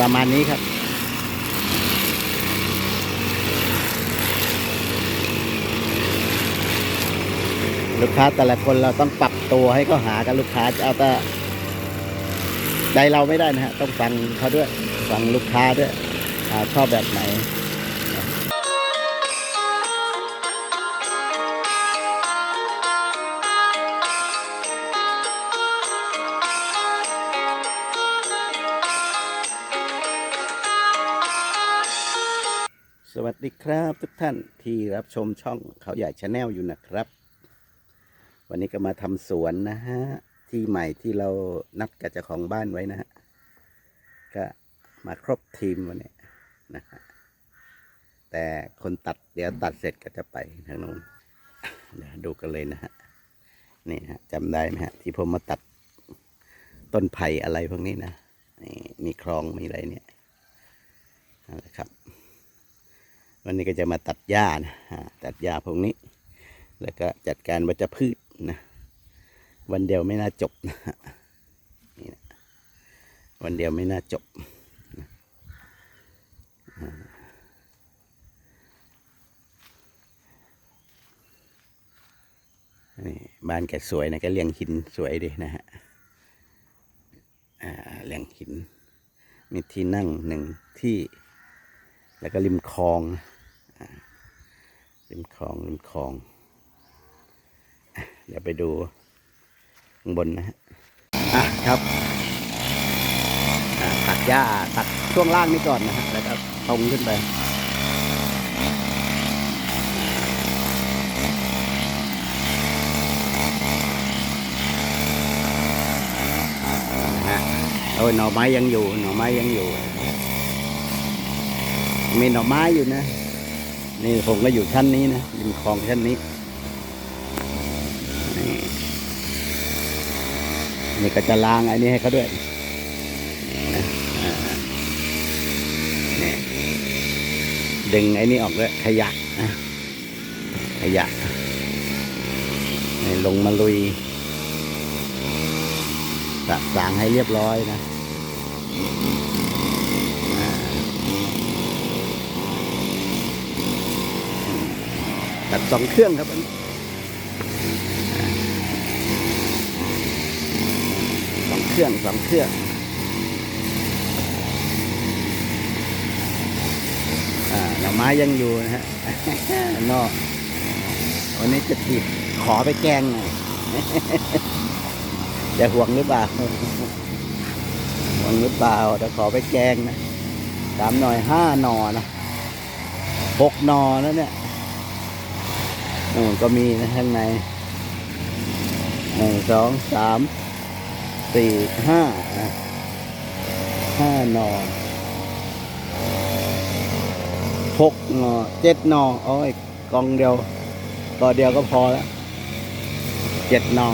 ประมาณนี้ครับลูกค้าแต่ละคนเราต้องปรับตัวให้เขาหากันลูกค้าจะเอาแต่ใจเราไม่ได้นะฮะ ต้องฟังเขาด้วย ฟังลูกค้าด้วยอชอบแบบไหน สวัสดีครับทุกท่านที่รับชมช่องเขาใหญ่ชาแนลอยู่นะครับ วันนี้ก็มาทำสวนนะฮะ ที่ใหม่ที่เรานัดกับเจ้าของบ้านไว้นะฮะ ก็มาครบทีมวันนี้นะฮะ แต่คนตัดเดี๋ยวตัดเสร็จก็จะไปทางนู้นเดี๋ยวดูกันเลยนะฮะ นี่ฮะจำได้ไหมฮะ ที่ผมมาตัดต้นไผ่อะไรพวกนี้นะนี่มีคลองมีอะไรเนี่ยนั่นแหละครับ วันนี้ก็จะมาตัดหญ้านะตัดหญ้าพวกนี้ แล้วก็จัดการวัชพืชนะ วันเดียวไม่น่าจบนะนี่นะวันเดียวไม่น่าจบนี่บ้านแกสวยนะแกเลี้ยงหินสวยดีนะฮะอ่าเลี้ยงหิน มีที่นั่งหนึ่งที่ แล้วก็ริมคลองนะ ริมคลองริมคลองเดี๋ยวไปดูข้างบนนะฮะอะครับตัดหญ้าตัดช่วงล่างนี้ก่อนนะฮะแล้วก็ตรงขึ้นไปนะฮะโอ้ยหน่อไม้ยังอยู่ หน่อไม้ยังอยู่ มีหน่อไม้อยู่นะ นี่ผมก็อยู่ชั้นนี้นะริมคลองชั้นนี้ นี่นี่ก็จะล้างอันนี้ให้เขาด้วยนี่ดึงไอ้นี่ออกด้วยขยะนะขยะนี่ลงมาลุยสะสางให้เรียบร้อยนะ ตัดสองเครื่องครับอันนี้สองเครื่องสองเครื่องอ่าหน่อไม้ยังอยู่นะฮะนอกวันนี้จะติดขอไปแกงหน่อยจะห่วงหรือเปล่าห่วงหรือเปล่าจะขอไปแกงนะสามหน่อยห้าหน่อนะหกหน่อแล้วเนี่ย นู่นก็มีนะข้างในหนึ่งสองสามสี่ห้าห้าหนอหกหนอเจ็ดหนอโอ้ยกองเดียวกอเดียวก็พอแล้วเจ็ดหนอ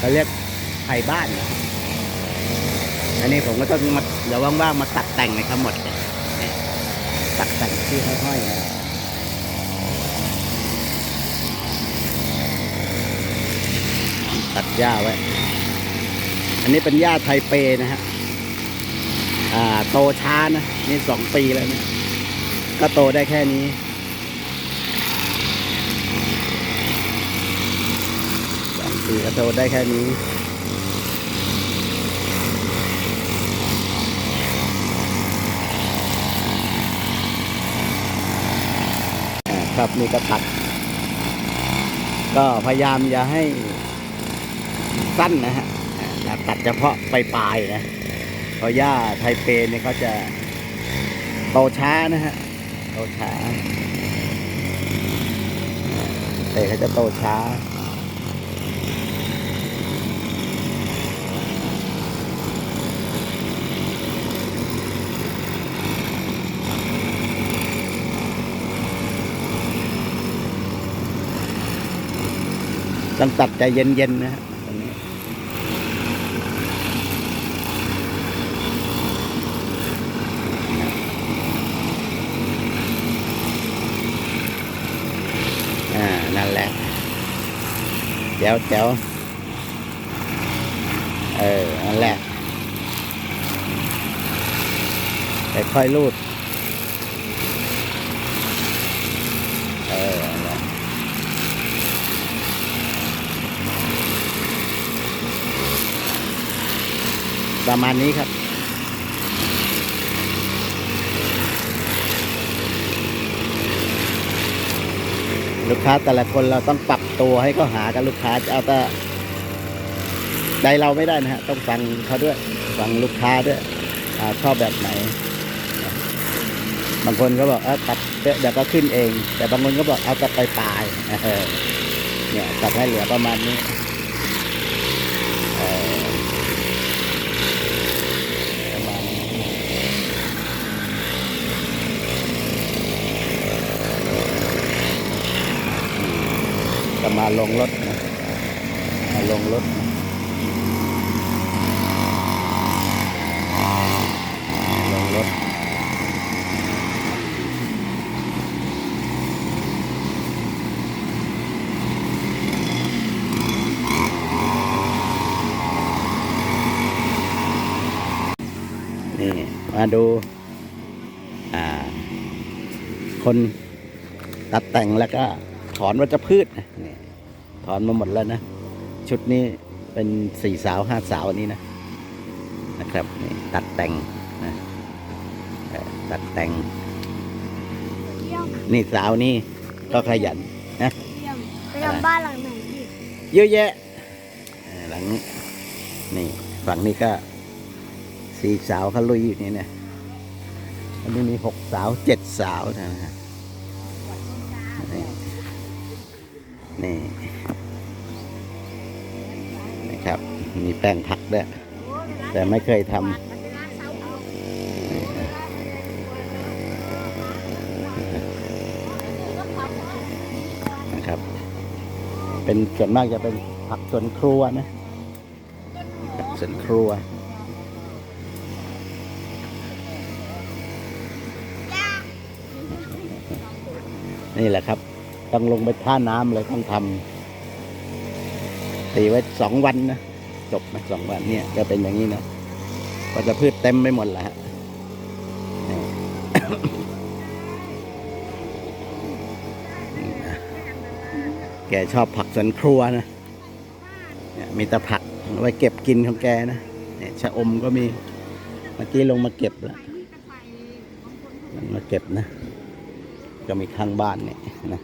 เขาเรียกไผ่บ้าน อันนี้ผมก็ต้องมาเดี๋ยวว่างๆมาตัดแต่งในทั้งหมดเลยตัดแต่งที่ห้อยๆนะตัดหญ้าไว้ อันนี้เป็นหญ้าไทเปนะฮะ อ่า โตช้านะ นี่สองปีแล้วเนี่ย ก็โตได้แค่นี้ สองปีก็โตได้แค่นี้ครับนี่ก็ตัดก็พยายามอย่าให้สั้นนะฮะตัดเฉพาะปลายๆนะเพราะหญ้าไทเปเนี่ยเขาจะโตช้านะฮะโตช้าแต่เขาจะโตช้า ต้องตัดใจเย็นๆนะฮะตรงนี้อ่า นั่นแหละแถวแจ๋วเออ นั่นแหละแต่ค่อยลูด ประมาณนี้ครับ ลูกค้าแต่ละคนเราต้องปรับตัวให้เขาหากันลูกค้าจะเอาแต่ใจเราไม่ได้นะฮะ ต้องฟังเขาด้วย ฟังลูกค้าด้วยอชอบแบบไหน บางคนก็บอกเออตัดเดี๋ยวก็ขึ้นเอง แต่บางคนก็บอกเอาแต่ไปปลายเนี่ยตัดให้เหลือประมาณนี้เออประมาณนี้ก็ มาลงรถนะมาลงรถนะลงรถนี่มาดูอ่าคนตัดแต่งแล้วก็ถอนวัชพืชนะนี่ ถอนมาหมดแล้วนะ ชุดนี้เป็นสี่สาวห้าสาวอันนี้นะนะครับนี่ตัดแต่งนะเอ่อตัดแต่งเยี่ยมนี่สาวนี่ก็ขยันนะเยี่ยมไปทำบ้านหลังไหนดิเยอะแยะเอ่อหลังนี่ฝั่งนี้ก็สี่สาวเขาลุยอยู่นี่นะอันนี้มีหกสาวเจ็ดสาวนะฮะ นี่นะครับ มีแป้งผักด้วย แต่ไม่เคยทำนะครับ เป็นส่วนมากจะเป็นผักสวนครัวนะผักสวนครัวนี่แหละครับ ต้องลงไปท่าน้ำเลยต้องทำตีไว้สองวันนะจบนะสองวันเนี่ยจะเป็นอย่างนี้นะก็จะพืชเต็มไปหมดแล้วฮะแกชอบผักสวนครัวนะเนี่ยมีแต่ผักไว้เก็บกินของแกนะเนี่ยชะอมก็มีเมื่อกี้ลงมาเก็บแล้วมันมาเก็บนะ ก็มีข้างบ้านเนี่ยนะ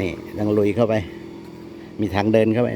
นี่ต้องลุยเข้าไป มีทางเดินเข้าไป